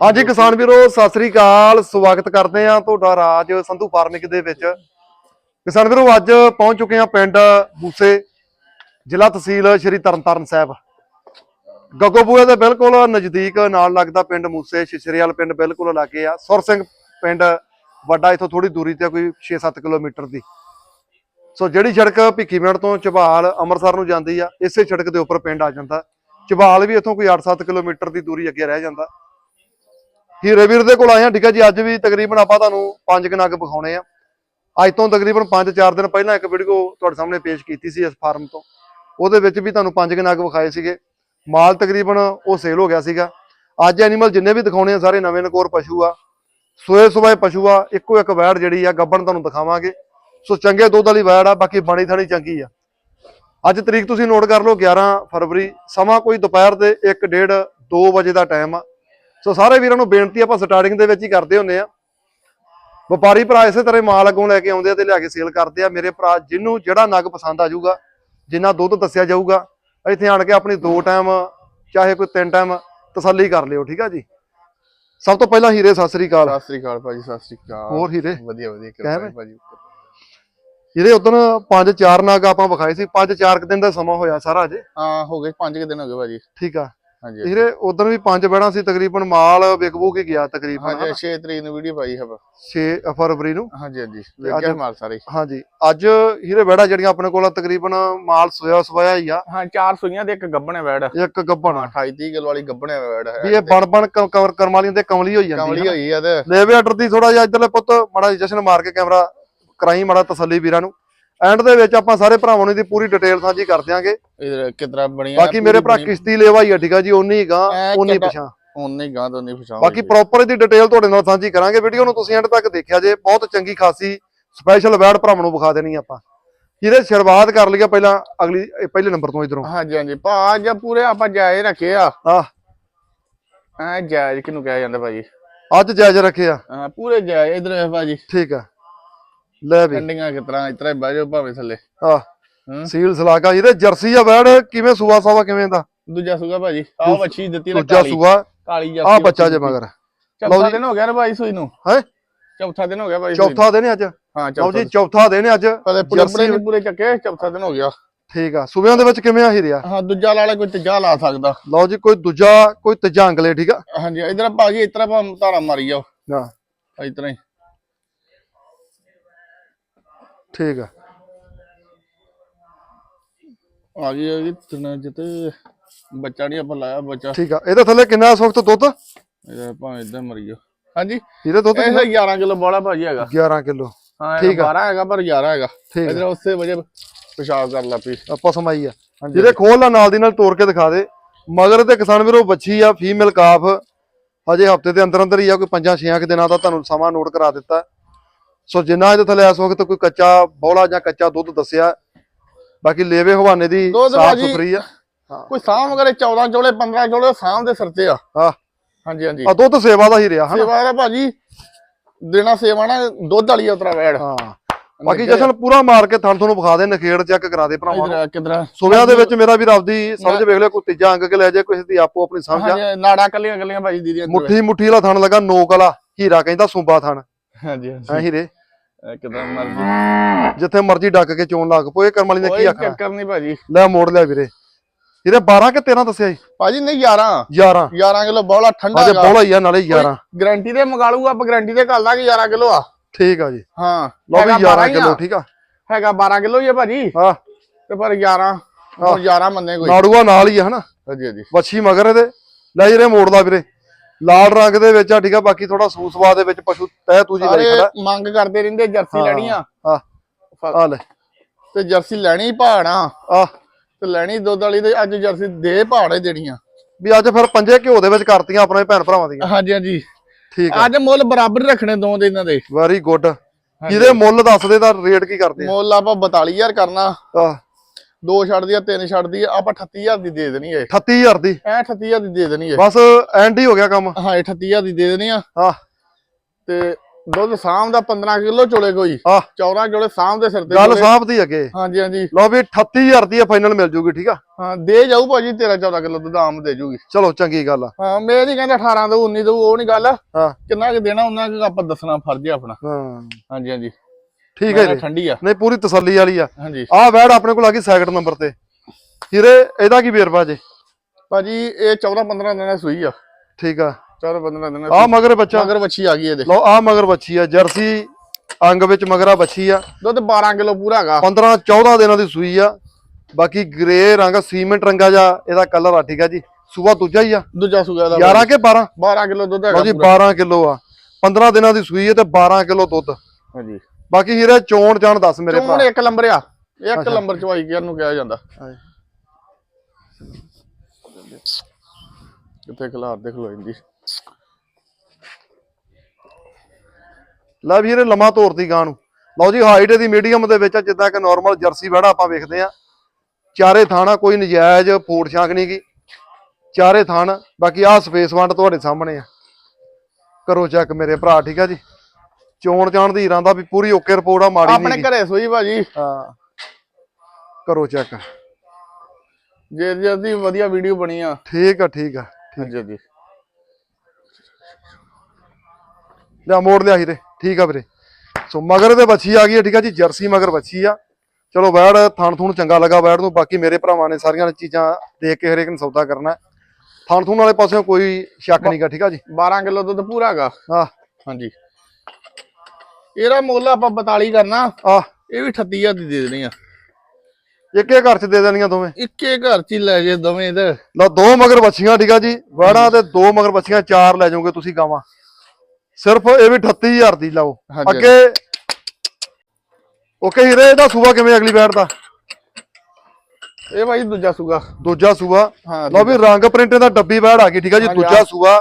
ਹਾਂਜੀ ਕਿਸਾਨ ਵੀਰੋ ਸਤਿ ਸ੍ਰੀ ਅਕਾਲ। ਸਵਾਗਤ ਕਰਦੇ ਆ ਤੁਹਾਡਾ ਰਾਜ ਸੰਧੂ ਫਾਰਮਿਕ ਦੇ ਵਿੱਚ। ਕਿਸਾਨ ਵੀਰੋ ਅੱਜ ਪਹੁੰਚ ਚੁੱਕੇ ਆ ਪਿੰਡ ਬੂਸੇ ਜ਼ਿਲ੍ਹਾ ਤਹਿਸੀਲ ਸ਼੍ਰੀ ਤਰਨਤਾਰਨ ਸਾਹਿਬ। ਗੱਗੋਬੂਏ ਦੇ ਬਿਲਕੁਲ ਨਜ਼ਦੀਕ ਨਾਲ ਲੱਗਦਾ ਪਿੰਡ ਮੂਸੇ ਸ਼ਿਸ਼ਰੀਵਾਲ ਪਿੰਡ ਬਿਲਕੁਲ ਲਾਗੇ ਆ। ਸੁਰ ਸਿੰਘ ਪਿੰਡ ਵੱਡਾ ਇਥੋਂ ਥੋੜੀ ਦੂਰੀ ਤੇ ਆ, ਕੋਈ 6-7 ਕਿਲੋਮੀਟਰ ਦੀ। ਸੋ ਜਿਹੜੀ ਸੜਕ ਭਿੱਖੀਵਿੰਡ ਤੋਂ ਝਬਾਲ ਅੰਮ੍ਰਿਤਸਰ ਨੂੰ ਜਾਂਦੀ ਆ ਇਸੇ ਸੜਕ ਦੇ ਉੱਪਰ ਪਿੰਡ ਆ ਜਾਂਦਾ। ਝਬਾਲ ਵੀ ਇਥੋਂ ਕੋਈ 8-7 ਕਿਲੋਮੀਟਰ ਦੀ ਦੂਰੀ ਅੱਗੇ ਰਹਿ ਜਾਂਦਾ। ਹੀਰੇ ਵੀਰ ਦੇ ਕੋਲ ਆਏ ਆ ਠੀਕ ਆ ਜੀ। ਅੱਜ ਵੀ ਤਕਰੀਬਨ ਆਪਾਂ ਤੁਹਾਨੂੰ ਪੰਜ ਕੁ ਨਗ ਵਿਖਾਉਣੇ ਆ। ਅੱਜ ਤੋਂ ਤਕਰੀਬਨ 5-4 ਦਿਨ ਪਹਿਲਾਂ ਇੱਕ ਵੀਡੀਓ ਤੁਹਾਡੇ ਸਾਹਮਣੇ ਪੇਸ਼ ਕੀਤੀ ਸੀ ਇਸ ਫਾਰਮ ਤੋਂ। ਉਹਦੇ ਵਿੱਚ ਵੀ ਤੁਹਾਨੂੰ ਪੰਜ ਕੁ ਵਿਖਾਏ ਸੀਗੇ। ਮਾਲ ਤਕਰੀਬਨ ਉਹ ਸੇਲ ਹੋ ਗਿਆ ਸੀਗਾ। ਅੱਜ ਐਨੀਮਲ ਜਿੰਨੇ ਵੀ ਦਿਖਾਉਣੇ ਆ, ਸਾਰੇ ਨਵੇਂ ਨਕੋਰ ਪਸ਼ੂ ਆ। ਸੋਏ ਸੁਬਾਏ ਪਸ਼ੂ ਆ। ਇੱਕੋ ਇੱਕ ਵੈੜ ਜਿਹੜੀ ਆ, ਗੱਬਣ ਤੁਹਾਨੂੰ ਦਿਖਾਵਾਂਗੇ। ਸੋ ਚੰਗੇ ਦੁੱਧ ਵਾਲੀ ਵੈੜ ਆ, ਬਾਕੀ ਬਾਣੀ ਥਾਣੀ ਚੰਗੀ ਆ। ਅੱਜ ਤਰੀਕ ਤੁਸੀਂ ਨੋਟ ਕਰ ਲਓ 11 ਫਰਵਰੀ। ਸਮਾਂ ਕੋਈ ਦੁਪਹਿਰ ਦੇ 1:30 2 ਵਜੇ ਦਾ ਟਾਈਮ ਆ। ਸੋ ਸਾਰੇ ਵੀਰਾਂ ਨੂੰ ਬੇਨਤੀ ਆਪਾਂ ਸਟਾਰਟਿੰਗ ਦੇ ਵਿੱਚ ਹੀ ਕਰਦੇ ਹੁੰਦੇ ਆ। ਵਪਾਰੀ ਭਰਾ ਇਸੇ ਤਰ੍ਹਾਂ ਮਾਲ ਅੱਗੋਂ ਲੈ ਕੇ ਆਉਂਦੇ ਆ ਤੇ ਲਿਆ ਕੇ ਸੇਲ ਕਰਦੇ ਆ। ਮੇਰੇ ਭਰਾ ਜਿਹਨੂੰ ਜਿਹੜਾ ਨਗ ਪਸੰਦ ਆ ਜਾਊਗਾ ਜਿੰਨਾ ਦੁੱਧ ਦੱਸਿਆ ਜਾਊਗਾ ਇੱਥੇ ਆਣ ਕੇ ਆਪਣੀ ਦੋ ਟਾਈਮ ਚਾਹੇ ਕੋਈ ਤਿੰਨ ਟਾਈਮ ਤਸੱਲੀ ਕਰ ਲਿਓ ਠੀਕ ਆ ਜੀ? ਸਭ ਤੋਂ ਪਹਿਲਾਂ ਹੀਰੇ ਸਤਿ ਸ੍ਰੀ ਅਕਾਲ। ਸਤਿ ਸ੍ਰੀ ਅਕਾਲ ਭਾਜੀ ਸਤਿ ਸ੍ਰੀ ਅਕਾਲ। ਹੋਰ ਹੀਰੇ? ਵਧੀਆ ਵਧੀਆ? ਕਿਰਪਾ ਭਾਜੀ। ਇਹਦੇ ਉਦੋਂ ਪੰਜ ਚਾਰ ਨਗ ਆਪਾਂ ਵਿਖਾਏ ਸੀ ਪੰਜ ਚਾਰ ਕੁ ਦਿਨ ਦਾ ਸਮਾਂ ਹੋਇਆ ਸਾਰਾ ਅਜੇ। ਹਾਂ ਹੋ ਗਏ 5 ਦਿਨ ਹੋ ਗਏ ਭਾਜੀ। ਠੀਕ ਆ। ਹਾਂਜੀ ਹੀਰੇ ਉਦੋਂ ਵੀ ਪੰਜ ਬਹਿਣਾ ਸੀ ਤਕਰੀਬਨ ਮਾਲ ਵਿਕਬੂ ਕੇ ਗਿਆ ਤਕਰੀਬਨ ਹਾਂਜੀ 6 ਤਰੀਕ ਨੂੰ ਵੀਡੀਓ ਪਾਈ ਹੈ 6 ਫਰਵਰੀ ਨੂੰ। ਹਾਂਜੀ ਹਾਂਜੀ ਵੇਖਿਆ ਮਾਲ ਸਾਰੇ। ਹਾਂਜੀ ਅੱਜ ਹੀਰੇ ਬਹਿੜਾ ਜਿਹੜੀਆਂ ਆਪਣੇ ਕੋਲ ਤਕਰੀਬਨ ਮਾਲ ਸੋਇਆ ਸਵਾਇਆ ਹੀ ਆ। ਹਾਂ ਚਾਰ ਸੂਈਆਂ ਤੇ ਇੱਕ ਗੱਬਣੇ ਵੈੜ ਇੱਕ ਗੱਬਣ। 28 30 ਕਿਲੋ ਵਾਲੀ ਗੱਬਣੇ ਵੈੜ ਹੈ। ਵੀ ਇਹ ਬਣ ਬਣ ਕਵਰ ਕਰਮ ਵਾਲੀਆਂ ਤੇ ਕਮਲੀ ਹੋਈ ਜਾਂਦੀ ਕਮਲੀ ਹੋਈ ਆ ਤੇ। ਲੇਵੇ ਆਰਡਰ ਦੀ ਥੋੜਾ ਜਿਹਾ ਇਧਰਲੇ ਪੁੱਤ ਮਾੜਾ ਜਿਹਾ ਜਸ਼ਨ ਮਾਰ ਕੇ ਕੈਮਰਾ ਕਰਾਈ ਮਾੜਾ ਤਸੱਲੀ ਵੀਰਾਂ ਨੂੰ। ਐਂਡ ਦੇ ਵਿੱਚ ਆਪਾਂ ਸਾਰੇ ਭਰਾਵਾਂ ਨੂੰ ਇਹਦੀ ਪੂਰੀ ਡਿਟੇਲ ਸਾਂਝੀ ਕਰ ਦਿਆਂਗੇ। ਇਧਰ ਕਿਤਰਾ ਬਣੀਆਂ ਬਾਕੀ ਮੇਰੇ ਭਰਾ ਕਿਸ਼ਤੀ ਲੇਵਾ ਹੀ ਆ ਠੀਕ ਆ ਜੀ ਉਨੀ ਗਾਂ ਉਨੀ ਪਿਛਾਂ ਉਹਨੇ ਗਾਂ ਤੋਂ ਨਹੀਂ ਪਛਾਣ ਬਾਕੀ ਪ੍ਰੋਪਰ ਇਹਦੀ ਡਿਟੇਲ ਤੁਹਾਡੇ ਨਾਲ ਸਾਂਝੀ ਕਰਾਂਗੇ। ਵੀਡੀਓ ਨੂੰ ਤੁਸੀਂ ਐਂਡ ਤੱਕ ਦੇਖਿਆ ਜੇ ਬਹੁਤ ਚੰਗੀ ਖਾਸੀ ਸਪੈਸ਼ਲ ਵੈਡ ਭਰਾਵਾਂ ਨੂੰ ਵਿਖਾ ਦੇਣੀ ਆਪਾਂ। ਜਿਹਦੇ ਸ਼ੁਰੂਆਤ ਕਰ ਲਈਏ ਪਹਿਲਾਂ ਅਗਲੀ ਪਹਿਲੇ ਨੰਬਰ ਤੋਂ ਇਧਰੋਂ। ਹਾਂਜੀ ਹਾਂਜੀ ਭਾ ਅੱਜ ਪੂਰੇ ਆਪਾਂ ਜਾਇਜ਼ ਰੱਖੇ ਆ। ਆਹ ਐ ਜਾਇਜ਼ ਕਿਨੂੰ ਕਿਹਾ ਜਾਂਦਾ ਭਾਜੀ ਅੱਜ ਜਾਇਜ਼ ਰੱਖਿਆ ਹਾਂ ਪੂਰੇ ਜਾਇਜ਼ ਇਧਰ ਭਾਜੀ ਠੀਕ ਆ। ਲੈ ਵੀ। ਕੰਡੀਆਂ ਕਿਤਰਾ ਇਤਰਾ ਬਹਿ ਜਾਓ ਭਾਵੇਂ ਥੱਲੇ। ਆ ਹੂੰ। ਸੀਲ ਸਲਾਗਾ ਇਹਦੇ ਜਰਸੀ ਆ ਵੈੜ ਕਿਵੇਂ ਸੂਆ ਸਾਵਾ ਕਿਵੇਂ ਦਾ? ਦੂਜਾ ਸੂਗਾ ਭਾਜੀ ਆਹ ਵੱਛੀ ਦਿੱਤੀ ਨਾ ਦੂਜਾ ਕਾਲੀ। ਸੂਆ। ਕਾਲੀ ਆ ਜਰਸੀ ਬੱਚਾ ਜੇ ਮਗਰ। ਚੌਥਾ। ਦਿਨ ਹੋ ਗਿਆ ਨਾ ਭਾਈ ਸੂਈ ਨੂੰ। ਹੈ? ਚੌਥਾ ਦਿਨ ਹੋ ਗਿਆ ਭਾਈ ਨੂੰ। ਚੌਥਾ ਦਿਨ ਅੱਜ। ਹਾਂ ਚੌਥਾ ਜੀ ਚੌਥਾ ਦਿਨ ਅੱਜ। ਜਰਸੀ ਪੂਰੇ ਪੂਰੇ ਚੱਕੇ ਚੌਥਾ ਦਿਨ ਹੋ ਗਿਆ। ਠੀਕ ਆ। ਸੂਬਿਆਂ ਦੇ ਵਿੱਚ ਕਿਵੇਂ ਆ ਹੀ ਰਿਹਾ ਹਾਂ ਦੂਜਾ ਲਾਲਾ ਕੋਈ ਤੀਜਾ ਲਾ ਸਕਦਾ। ਲਓ ਜੀ ਕੋਈ ਦੂਜਾ ਕੋਈ ਤੀਜਾ ਅੰਗਲੇ ਠੀਕ ਆ? ਹਾਂਜੀ ਇਧਰ ਭਾਜੀ ਇਤਰਾ ਪਾ ਧਾਰਾ ਮਾਰੀ ਜਾਓ। ਹਾਂ। ਇਤਰਾ ਹੀ। ਠੀਕ ਆ। ਆ ਗਈ ਆ ਗਈ ਤਨਾ ਜਿੱਤੇ ਬੱਚਾ ਨਹੀਂ ਆਪਾਂ ਲਾਇਆ ਬੱਚਾ। ਠੀਕ ਆ। ਇਹਦੇ ਥੱਲੇ ਕਿੰਨਾ ਵਕਤ ਦੁੱਧ? ਇਹਦਾ ਭਾਵੇਂ ਇਦਾਂ ਮਰੀ ਜਾਓ ਹਾਂਜੀ। ਇਹਦੇ ਦੁੱਧ ਇਹ 11 ਕਿਲੋ ਬੋਲਾ ਭਾਜੀ ਹੈਗਾ। 11 ਕਿਲੋ। ਹਾਂ ਠੀਕ ਠੀਕ ਆ। 12 ਹੈਗਾ ਪਰ 11 ਹੈਗਾ। ਇਧਰ ਉਸੇ ਵਜੇ ਪਿਸ਼ਾਬ ਕਰ ਲਾ ਪਈ। ਆਪਾਂ ਸਮਾਈ ਆ। ਜਿਹਦੇ ਖੋਲ ਲਾ ਨਾਲ ਦੀ ਨਾਲ ਤੋੜ ਕੇ ਦਿਖਾ ਦੇ। ਮਗਰ ਤੇ ਕਿਸਾਨ ਵੀਰੋ ਬੱਚੀ ਆ ਫੀਮੇਲ ਕਾਫ। ਹਜੇ ਹਫ਼ਤੇ ਦੇ ਅੰਦਰ ਅੰਦਰ ਹੀ ਆ ਕੋਈ ਪੰਜਾਂ ਛੇਆਂ ਕੁ ਦਿਨਾਂ ਦਾ ਤੁਹਾਨੂੰ ਸਮਾਂ ਨੋਟ ਕਰਾ ਦਿੱਤਾ। ਸੋ ਜਿੰਨਾ ਇਹਦੇ ਥੱਲੇ ਇਸ ਵਕਤ ਕੋਈ ਕੱਚਾ ਬੋਲਾ ਜਾਂ ਕੱਚਾ ਦੁੱਧ ਦੱਸਿਆ ਬਾਕੀ ਲੇਵੇ ਹਵਾਨੇ ਦੀ ਦੁੱਧ ਸਾਫ਼ ਭਾਜੀ- ਸੁਥਰੀ ਆ। ਕੋਈ ਸਾਂਭ ਵਗੈਰੇ 14 ਚੋਲੇ 15 ਚੋਲੇ ਸਾਂਭ ਦੇ ਸਿਰ ਤੇ ਆ। ਹਾਂ। ਹਾਂਜੀ ਹਾਂਜੀ। ਆ ਦੁੱਧ ਸੇਵਾ ਦਾ ਹੀ ਰਿਹਾ ਹਨਾ? ਸੇਵਾ ਦਾ ਭਾਜੀ ਦੇਣਾ ਸੇਵਾ ਨਾ ਦੁੱਧ ਵਾਲੀ ਉਤਰਾ ਵੈੜ। ਹਾਂ। ਬਾਕੀ ਜਸ਼ਨ ਪੂਰਾ ਮਾਰ ਕੇ ਥਣ ਤੁਹਾਨੂੰ ਵਿਖਾ ਦੇ ਨਖੇੜ ਚੈੱਕ ਕਰਾ ਦੇ ਭਰਾਵਾਂ ਨੂੰ। ਕਿਧਰ ਸੁਬਿਆਂ ਦੇ ਵਿੱਚ ਮੇਰਾ ਵੀ ਰੱਬਦੀ ਸਮਝ ਵੇਖ ਲਿਆ ਕੋਈ ਤੀਜਾ ਅੰਗ ਕੇ ਲੈ ਜਾਏ ਕਿਸੇ ਦੀ ਆਪੋ ਆਪਣੀ ਸਮਝ ਆ। ਹਾਂਜੀ ਨਾੜਾ ਕੱਲੀਆਂ ਕੱਲੀਆਂ ਭਾਜੀ ਦੀਦੀਆਂ ਮੁੱਠੀ ਮੁੱਠੀ ਵਾਲਾ ਥਣ ਲਗਾ ਨੋਕ ਵਾਲਾ ਹੀਰਾ ਕਹਿੰਦਾ ਸੁੰਬਾ ਥਣ। ਹਾਂਜੀ ਹਾਂਜੀ। ਹੀਰੇ? ਕਿਦਾਂ ਮਰਜ਼ੀ। ਜਿੱਥੇ ਮਰਜ਼ੀ ਡੱਕ ਕੇ ਚੋਣ ਲੱਗ ਪੋਏ ਕਰਮ ਵਾਲੀ ਨੇ ਕੀ ਕੋਈ ਆਖਣਾ? ਚੱਕਰ ਨਹੀਂ ਭਾਜੀ। ਲੈ ਮੋੜ ਲਿਆ ਵੀਰੇ। ਵੀਰੇ 12 ਕਿ 13 ਦੱਸਿਆ ਜੀ ਭਾਜੀ ਨਹੀਂ 11 11 11 ਕਿਲੋ ਬੋਲਾ ਠੰਡਾ ਹੈਗਾ ਬੋਲਾ ਹੀ ਆ ਨਾਲੇ 11 ਗਾਰੰਟੀ ਤੇ ਮੰਗਾ ਲੂਗਾ ਆਪਾਂ ਗਾਰੰਟੀ ਤੇ ਕਰ ਦਾਂਗੇ 11 ਕਿਲੋ ਆ। ਠੀਕ ਆ ਜੀ। ਹਾਂ ਲਓ ਵੀ ਹੈਗਾ 11 12 ਹੀ ਕਿਲੋ। ਠੀਕ ਆ? ਹੈਗਾ 12 ਕਿਲੋ ਹੀ ਆ ਭਾਜੀ। ਹਾਂ। ਤੇ ਪਰ 11 ਹੁਣ 11 ਮੰਨੇ ਕੋਈ। ਨਾੜੂਆ ਨਾਲ ਹੀ ਆ ਹਨਾ? ਹਾਂਜੀ ਹਾਂਜੀ। ਵੱਛੀ ਮਗਰ ਇਹਦੇ। ਲੈ ਵੀਰੇ ਮੋੜਦਾ ਵੀਰੇ। ਲਾਲ ਰੰਗ ਦੇ ਵਿੱਚ ਆ ਠੀਕ ਆ ਬਾਕੀ ਥੋੜਾ ਸੂਸਵਾ ਦੇ ਵਿੱਚ ਪਸ਼ੂ ਤਹਿ ਤੂਜੀ ਸਾਰੇ ਲਈ ਖੜਾ ਮੰਗ ਕਰਦੇ ਰਹਿੰਦੇ ਜਰਸੀ ਹਾਂ। ਲੈਣੀ ਆ ਆ ਆ ਲੈ। ਤੇ ਜਰਸੀ ਲੈਣੀ ਭਾਣਾ। ਆ। ਤੇ ਲੈਣੀ ਦੁੱਧ ਵਾਲੀ ਤੇ ਅੱਜ ਜਰਸੀ ਦੇ ਭਾੜੇ ਦੇਣੀਆਂ। ਵੀ ਅੱਜ ਫਿਰ ਪੰਜੇ ਘਿਓ ਦੇ ਵਿੱਚ ਕਰਤੀਆਂ ਆਪਣੇ ਭੈਣ ਭਰਾਵਾਂ ਦੀਆਂ। ਹਾਂਜੀ ਹਾਂਜੀ। ਠੀਕ ਆ। ਅੱਜ ਮੁੱਲ ਬਰਾਬਰ ਰੱਖਣੇ ਦੋ ਦੇ ਇਹਨਾਂ ਦੇ। ਵੈਰੀ ਗੁੱਡ ਇਹਦੇ ਮੁੱਲ ਦੱਸ ਦੇ ਤਾਂ ਰੇਟ ਕੀ ਕਰਦੇ ਆ? ਮੁੱਲ ਆਪਾਂ 42000 ਕਰਨਾ। ਆਹ, ਦੋ ਛੱਡਦੀ ਆ ਤਿੰਨ ਛੱਡਦੀ ਆ ਆਪਾਂ 38000 ਦੀ ਦੇ ਦੇਣੀ ਏ 38000 ਦੀ? ਐ 38000 ਦੀ ਦੇ ਦੇਣੀ ਏ ਬਸ ਐਂਡ ਹੀ ਹੋ ਗਿਆ ਕੰਮ। ਹਾਂ 38000 ਦੀ ਦੇ ਦੇਣੀ ਆ। ਹਾਂ। ਤੇ ਦੁੱਧ ਸਾਂਭ ਦਾ 15 ਕਿਲੋ ਚੋਲੇ ਕੋਈ। ਆਹ 14 ਚੋਲੇ ਸਾਂਭ ਦੇ ਸਿਰ ਤੇ ਗੱਲ। ਸਾਹਬ ਦੀ ਅੱਗੇ। ਹਾਂਜੀ ਹਾਂਜੀ। ਲਓ ਵੀ 38000 ਦੀ ਫਾਈਨਲ ਮਿਲ ਜੂਗੀ ਠੀਕ ਆ? ਹਾਂ ਦੇ ਜਾਊ ਭਾਜੀ 13 14 ਕਿਲੋ ਦੁੱਧ ਆਮ ਦੇ ਜੂਗੀ। ਚਲੋ ਚੰਗੀ ਗੱਲ ਆ। ਹਾਂ ਮੈਂ ਨਹੀਂ ਕਹਿੰਦਾ 18 ਦਊ 19 ਦਊ ਉਹ ਨਹੀਂ ਗੱਲ। ਹਾਂ। ਕਿੰਨਾ ਕੁ ਦੇਣਾ ਉਹਨਾਂ ਕੁ ਆਪਾਂ ਦੱਸਣਾ ਫਰਜ਼ ਹੈ ਆਪਣਾ। ਹਾਂ। ਹਾਂਜੀ ਹਾਂਜੀ। ਠੀਕ ਹੈ ਜੀ। ਠੰਡੀ ਆ। ਨਹੀਂ ਪੂਰੀ ਤਸੱਲੀ ਵਾਲੀ ਆ। ਹਾਂਜੀ। ਆਹ ਵੈੜ ਆਪਣੇ ਕੋਲ ਆ ਗਈ ਸੈਕਿੰਡ ਨੰਬਰ ਤੇ। ਹੀਰੇ ਇਹਦਾ ਕੀ ਵੇਰਵਾ ਜੇ? ਭਾਜੀ ਇਹ 14 15 ਦਿਨਾਂ ਦੀ ਸੂਈ ਆ। ਠੀਕ ਆ। 14 15 ਦਿਨਾਂ ਆ ਮਗਰ ਬੱਚਾ। ਮਗਰ ਵੱਛੀ ਆ ਗਈ ਇਹਦੇ। ਲਓ ਆ ਮਗਰ ਬੱਚੀ ਆ ਜਰਸੀ ਅੰਗ ਵਿੱਚ ਮਗਰਾ ਬੱਚੀ ਆ। ਦੁੱਧ 12 ਕਿਲੋ ਪੂਰਾ ਹੈਗਾ। 15 14 ਦਿਨਾਂ ਦੀ ਸੂਈ ਆ। ਬਾਕੀ ਗ੍ਰੇ ਰੰਗ ਸੀਮੈਂਟ ਰੰਗਾ ਜਾ ਇਹਦਾ ਕਲਰ ਆ ਠੀਕ ਆ ਜੀ। ਸੂਆ ਦੂਜਾ ਹੀ ਆ। ਦੂਜਾ ਸੂਗਾ ਦਾ 11 ਕੇ 12 12 ਕਿਲੋ ਦੁੱਧ ਹੈਗਾ ਜੀ ਪੂਰਾ। 12 ਕਿਲੋ ਆ। 15 ਦਿਨਾਂ ਦੀ ਸੂਈ ਹੈ ਤੇ 12 ਕਿਲੋ ਦੁੱਧ। ਹਾਂਜੀ। ਬਾਕੀ ਹੀਰੇ ਚੋਣ ਜਾਣ ਦੱਸ ਮੇਰੇ ਚੋਣ ਭਰਾ। ਇੱਕ ਨੰਬਰ ਆ। ਇੱਕ ਨੰਬਰ ਚਵਾਈ ਕਿਹਨ ਨੂੰ ਕਿਹਾ ਜਾਂਦਾ। ਕਿੱਥੇ ਖਿਲਾਰ ਦੇ ਖਲੋ ਜਾਂਦੀ। ਲੈ ਵੀਰੇ ਲੰਮਾ ਤੋਰਦੀ ਗਾਂ ਨੂੰ। ਲਓ ਜੀ ਹਾਈਟ ਇਹਦੀ ਮੀਡੀਅਮ ਦੇ ਵਿੱਚ ਆ ਜਿੱਦਾਂ ਕਿ ਨਾਰਮਲ ਜਰਸੀ ਵੜਾ ਆਪਾਂ ਵੇਖਦੇ ਆ ਚਾਰੇ ਥਾਣਾ ਕੋਈ ਨਜਾਇਜ਼ ਫੋੜ ਛਾਂਕ ਨਹੀਂ ਗੀ। ਚਾਰੇ ਥਾਣ ਬਾਕੀ ਆਹ ਸਪੇਸ ਵੰਡ ਤੁਹਾਡੇ ਸਾਹਮਣੇ ਆ। ਕਰੋ ਚੈੱਕ ਮੇਰੇ ਭਰਾ ਠੀਕ ਆ ਜੀ? ਚੋਣ ਜਾਣ ਦੀ ਹੀਰਾਂ ਦਾ ਵੀ ਪੂਰੀ ਓਕੇ ਰਿਪੋਰਟ ਆ ਮਾੜੀ ਆਪਣੇ ਘਰੇ ਸੂਈ ਭਾਜੀ। ਹਾਂ। ਕਰੋ ਚੈੱਕ। ਜੇ ਜੇ ਦੀ ਵਧੀਆ ਵੀਡੀਓ ਬਣੀ ਆ। ਠੀਕ ਆ ਠੀਕ ਆ ਹਾਂਜੀ ਜੀ ਲਿਆ ਮੋੜ ਲਿਆ ਹੀਰੇ ਠੀਕ ਆ ਵੀਰੇ। ਸੋ ਮਗਰ ਦੇ ਬੱਚੀ ਆ ਗਈ ਹੈ ਠੀਕ ਆ ਜੀ। ਜਰਸੀ ਮਗਰ ਬੱਚੀ ਆ। ਚਲੋ ਵੈੜ ਥਣ ਥੂਣ ਚੰਗਾ ਲੱਗਾ ਵੈੜ ਨੂੰ। ਬਾਕੀ ਮੇਰੇ ਭਰਾਵਾਂ ਨੇ ਸਾਰੀਆਂ ਚੀਜ਼ਾਂ ਦੇਖ ਕੇ ਹਰੇਕ ਨੂੰ ਸੌਦਾ ਕਰਨਾ। ਹੈ। ਥਣ ਥੂਣ ਵਾਲੇ ਪਾਸਿਓਂ ਕੋਈ ਸ਼ੱਕ ਨਹੀਂਗਾ ਠੀਕ ਆ ਜੀ। 12 ਕਿਲੋ ਦੁੱਧ ਪੂਰਾ ਹੈਗਾ ਆ ਹਾਂਜੀ। ਇਹਦਾ ਮੁੱਲ ਆਪਾਂ 42 ਕਰਨਾ। ਆ ਇਹ ਵੀ 38000 ਦੀ ਦੇ ਦੇਣੀ ਆ। ਇੱਕੇ ਘਰ ਚ ਦੇ ਦੇਣੀਆਂ ਦੋਵੇਂ? ਇੱਕੇ ਘਰ ਚ ਹੀ ਲੈ ਜੇ ਦੋਵੇਂ ਤੇ ਲਓ ਦੋ ਮਗਰ ਬੱਚੀਆਂ ਠੀਕ ਆ ਜੀ? ਵੈੜਾਂ ਤੇ ਦੋ ਮਗਰ ਬੱਚੀਆਂ ਚਾਰ ਲੈ ਜਾਓਗੇ ਤੁਸੀਂ ਗਾਵਾਂ। ਸਿਰਫ ਇਹ ਵੀ 38000 ਦੀ ਲਾਓ। ਅੱਗੇ। ਓਕੇ ਹੀਰੇ ਇਹਦਾ ਸੂਆ ਕਿਵੇਂ ਅਗਲੀ ਵੈੜ ਦਾ? ਇਹ ਭਾਈ ਦੂਜਾ ਸੂਗਾ ਦੂਜਾ ਹਾਂ ਲਓ ਵੀ ਰੰਗ ਪ੍ਰਿੰਟ ਦਾ ਡੱਬੀ ਬੈੜ ਆ ਗਈ ਠੀਕ ਆ ਜੀ? ਦੂਜਾ ਸੂਆ।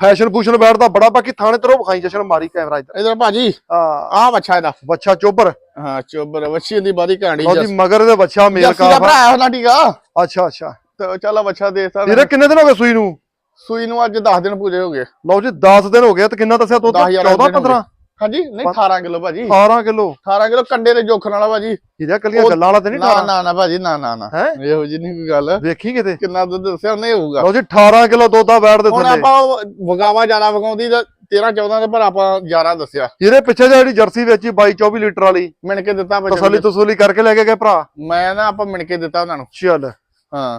ਫੈਸ਼ਨ ਫੂਸ਼ਨ ਬੈੜ ਦਾ ਬੜਾ ਬਾਕੀ ਥਾਣੇ ਤਰੋਂ ਵਿਖਾਈ ਜਸ਼ਨ ਮਾਰੀ ਕੈਮਰਾ ਇੱਧਰ। ਇਧਰ ਭਾਜੀ ਆ ਆਹ ਬੱਚਾ ਇਹਦਾ। ਬੱਚਾ ਚੋਬਰ। ਹਾਂ ਚੋਬਰ ਵੱਛੀ ਦੀ ਬਾਦੀ ਕਹਾਣੀ ਜੀ ਮਗਰ ਦੇ ਬੱਚਾ ਮੇਲ ਜੱਸੀ ਦਾ ਕਾ ਭਰਾ ਉਹਨਾਂ ਟੀਕਾ ਅੱਛਾ ਅੱਛਾ। ਤੇ ਚੱਲ ਬੱਚਾ ਦੇ ਤਾ ਵੀਰੇ ਕਿੰਨੇ ਦਿਨ ਹੋ ਗਏ ਸੂਈ ਨੂੰ? ਸੂਈ ਨੂੰ ਅੱਜ 10 ਦਿਨ ਪੂਰੇ ਹੋ ਗਏ। ਲਓ ਜੀ 10 ਦਿਨ ਹੋ ਗਏ ਤੇ ਕਿੰਨਾ ਦੱਸਿਆ 10,000 14 ਦਿਨ ਹੋ 15 ਹਾਂਜੀ ਨਹੀਂ 18 ਕਿਲੋ ਭਾਜੀ। 18 ਕਿਲੋ? 18 ਕਿਲੋ ਕੰਡੇ ਦੇ ਜੋਖਣ ਵਾਲਾ ਭਾਜੀ। ਇਹਦਾ ਕੱਲੀਆਂ ਗੱਲਾਂ ਵਾਲਾ ਤੇ ਨਹੀਂ ਨਾ 18 ਨਾ ਨਾ ਭਾਜੀ ਨਾ ਨਾ ਨਾ? ਇਹੋ ਜੀ ਨਹੀਂ ਕੋਈ ਗੱਲ। ਵੇਖੀ ਕਿਤੇ? ਕਿੰਨਾ ਦੁੱਧ ਦੱਸਿਆ ਉਹਨੇ ਹੋਊਗਾ। ਲਓ ਜੀ 18 ਕਿਲੋ ਦੁੱਧ ਆ ਬੈੜ ਦੇ ਹੁਣ ਆਪਾਂ ਵਗਾਵਾ ਜ਼ਿਆਦਾ ਵਗਾਉਂਦੀ ਤਾਂ 13 14 ਦੇ ਪਰ ਆਪਾਂ 11 ਦੱਸਿਆ। ਇਹਦੇ ਪਿੱਛੇ ਜਿਹੜੀ ਜਰਸੀ ਵੇਚੀ 22 24 ਲੀਟਰ ਵਾਲੀ ਮਿਣ ਕੇ ਦਿੱਤਾ ਬੱਚੇ ਤਸੱਲੀ ਤਸੂਲੀ ਕਰਕੇ ਲੈ ਕੇ ਗਏ ਭਰਾ। ਮੈਂ ਨਾ ਆਪਾਂ ਮਿਣ ਕੇ ਦਿੱਤਾ ਉਹਨਾਂ ਨੂੰ। ਚੱਲ। ਹਾਂ।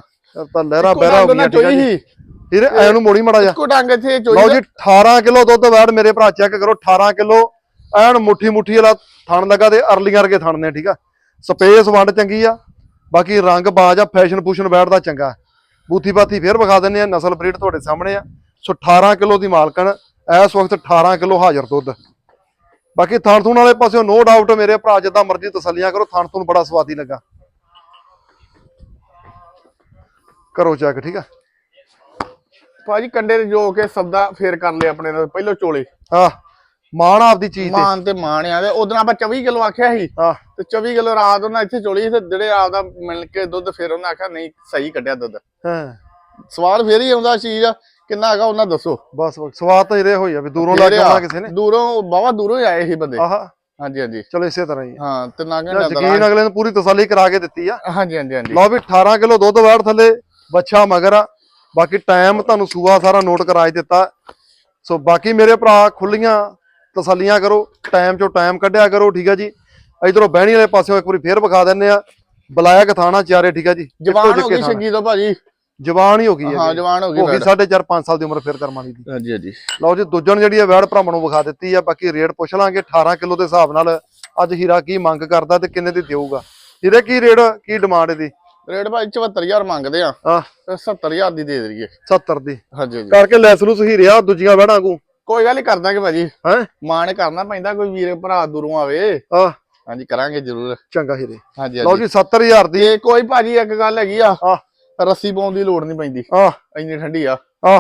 ਤਾਂ ਲਹਿਰਾ ਬਹਿਰਾ ਹੋ ਡੰਗ ਗਈਆਂ ਨਾਲ ਠੀਕ ਐ ਨੂੰ ਮੋੜੀ ਮੜਾ ਜਾ ਇੱਕੋ ਡੰਗ ਇੱਥੇ ਚੋਈ ਲਓ ਜੀ 18 ਕਿਲੋ ਦੁੱਧ ਵੈੜ ਮੇਰੇ ਭਰਾ ਚੈੱਕ ਕਰੋ 18 ਕਿਲੋ। ਐਨ ਮੁੱਠੀ ਮੁੱਠੀ ਵਾਲਾ ਥਣ ਲੱਗਾ ਤੇ ਅਰਲੀਆਂ ਵਰਗੇ ਥਣ ਨੇ ਠੀਕ ਆ? ਸਪੇਸ ਵੰਡ ਚੰਗੀ ਆ। ਬਾਕੀ ਰੰਗ ਬਾਜ ਆ ਫੈਸ਼ਨ ਫੂਸ਼ਨ ਵੈੜ ਦਾ ਚੰਗਾ। ਬੂਥੀ ਬਾਥੀ ਫੇਰ ਵਿਖਾ ਦਿੰਨੇ ਆ ਨਸਲ ਬਰੀਡ ਤੁਹਾਡੇ ਸਾਹਮਣੇ ਆ। ਸੋ 18 ਕਿਲੋ ਦੀ ਮਾਲਕਣ ਇਸ ਵਕਤ 18 ਕਿਲੋ ਹਾਜ਼ਰ ਦੁੱਧ। ਬਾਕੀ ਥਣ ਥੂਣ ਵਾਲੇ ਪਾਸਿਓਂ ਨੋ ਡਾਊਟ ਮੇਰੇ ਭਰਾ ਜਿੱਦਾਂ ਮਰਜ਼ੀ ਤਸੱਲੀਆਂ ਕਰੋ ਥਣ ਥੂਣ ਬੜਾ ਸਵਾਦੀ ਲੱਗਾ। ਕਰੋ ਚੈੱਕ ਠੀਕ ਆ? ਭਾਜੀ ਕੰਡੇ ਦੇ ਜੋ ਕੇ ਸਬਦਾ ਫੇਰ ਕਰ ਲਿਆ ਆਪਣੇ ਨਾਲ ਪਹਿਲਾਂ ਚੋਲੇ। ਆ ਮਾਣ ਆਪਦੀ ਚੀਜ਼ ਤੇ। ਮਾਨ ਤੇ ਮਾਣ ਆ ਤੇ ਉਦੋਂ ਆਪਾਂ 24 ਕਿਲੋ ਆਖਿਆ ਸੀ ਆ ਤੇ 24 ਕਿਲੋ ਰਾਤ ਉਹਨਾਂ ਇੱਥੇ ਚੋਲੀ ਸੀ ਤੇ ਜਿਹੜੇ ਆਪਦਾ ਮਿਲ ਕੇ ਦੁੱਧ ਫੇਰ ਉਹਨਾਂ ਆਖਿਆ ਨਹੀਂ ਸਹੀ ਕੱਢਿਆ ਦੁੱਧ। ਹਾਂ। ਸਵਾਲ ਫੇਰ ਹੀ ਆਉਂਦਾ ਚੀਜ਼ ਕਿੰਨਾ ਹੈਗਾ ਉਹਨਾਂ ਦੱਸੋ। ਬਸ ਬਸ ਸਵਾਦ ਤਾਂ ਇਹਦੇ ਹੋਈ ਆ ਵੀ ਦੂਰੋਂ ਲੱਗ ਜਾਣਾ ਕਿਸੇ ਨੇ। ਦੂਰੋਂ ਬਾਵਾ ਦੂਰੋਂ ਹੀ ਆਏ ਸੀ ਬੰਦੇ। ਆਹ। ਹਾਂਜੀ ਹਾਂਜੀ। ਚਲੋ ਇਸੇ ਤਰ੍ਹਾਂ ਹੀ ਹਾਂ ਤੇ ਨਾ ਜਿਹੜਾ ਕਹਿੰਦਾ ਯਕੀਨ ਅਗਲੇ ਨੇ ਪੂਰੀ ਤਸੱਲੀ ਕਰਾ ਕੇ ਦਿੱਤੀ ਆ। ਹਾਂਜੀ ਹਾਂਜੀ ਹਾਂਜੀ। ਲਓ ਵੀ 18 ਕਿਲੋ ਦੁੱਧ ਵੈੜ ਥੱਲੇ ਬੱਚਾ ਮਗਰ ਆ। ਬਾਕੀ ਟਾਈਮ ਤੁਹਾਨੂੰ ਸੂਆ ਸਾਰਾ ਨੋਟ ਕਰਾ ਹੀ ਦਿੱਤਾ। ਸੋ ਬਾਕੀ ਮੇਰੇ ਭਰਾ ਖੁੱਲੀਆਂ ਤਸੱਲੀਆਂ ਕਰੋ ਟਾਈਮ ਚੋਂ ਟਾਈਮ ਕੱਢਿਆ ਕਰੋ ਠੀਕ ਆ ਜੀ। ਇਧਰੋਂ ਬਹਿਣੀ ਵਾਲੇ ਪਾਸਿਓਂ ਇੱਕ ਵਾਰੀ ਫੇਰ ਵਿਖਾ ਦਿੰਨੇ ਆ। ਬਲਾਇਆ ਥਾਣਾ ਚਾਰੇ ਠੀਕ ਆ ਜੀ। ਜਵਾਨ ਹੋ ਗਈ। ਛੱਗੀ ਤੋਂ ਭਾਜੀ। ਜਵਾਨ ਹੀ ਹੋ ਗਈ ਹੈ ਹਾਂ ਜਵਾਨ ਹੋ ਗਈ ਹੋ ਗਈ ਵੈੜ। 4.5 5 ਸਾਲ ਦੀ ਉਮਰ ਫਿਰ ਕਰਮਾਂ ਦੀ। ਹਾਂਜੀ ਹਾਂਜੀ। ਲਓ ਜੀ ਦੂਜਣ ਜਿਹੜੀ ਹੈ ਵੈੜ ਭਰਾਵਾਂ ਨੂੰ ਵਿਖਾ ਦਿੱਤੀ ਆ। ਬਾਕੀ ਰੇਟ ਪੁੱਛ ਲਾਂਗੇ 18 ਕਿਲੋ ਦੇ ਹਿਸਾਬ ਨਾਲ। ਅੱਜ ਹੀਰਾ ਕੀ ਮੰਗ ਕਰਦਾ ਤੇ ਕਿੰਨੇ ਦੀ ਦੇਊਗਾ? ਇਹਦੇ ਕੀ ਰੇਟ ਕੀ ਡਿਮਾਂਡ ਇਹਦੀ? ਰੇਟ ਭਾਈ 74000 ਮੰਗਦੇ ਆ। ਤੇ 70000 ਦੀ ਦੇ ਦੇਈਏ। 70 ਦੀ। ਹਾਂਜੀ ਹਾਂਜੀ। ਕਰਕੇ ਲੈਸ ਲੂਸ ਹੀ ਰਿਹਾ ਦੂਜੀਆਂ ਵੈੜਾਂ ਕੋ। ਕੋਈ ਗੱਲ ਨਹੀਂ ਕਰਦਾ ਕਿ ਭਾਜੀ। ਹੈ? ਮਾਣ ਕਰਨਾ ਪੈਂਦਾ ਕੋਈ ਵੀਰ ਭਰਾ ਦੂਰੋਂ ਆਵੇ। ਆ ਹਾਂਜੀ ਕਰਾਂਗੇ ਜ਼ਰੂਰ। ਚੰਗਾ ਹੀਰੇ ਹਾਂਜੀ ਲਓ ਜੀ 70000 ਦੀ। ਤੇ ਕੋਈ ਭਾਜੀ ਇੱਕ ਗੱਲ ਹੈਗੀ ਆ। ਆ ਰੱਸੀ ਪਾਉਣ ਦੀ ਲੋੜ ਨਹੀਂ ਪੈਂਦੀ। ਆ ਇੰਨੀ ਠੰਡੀ ਆ। ਆ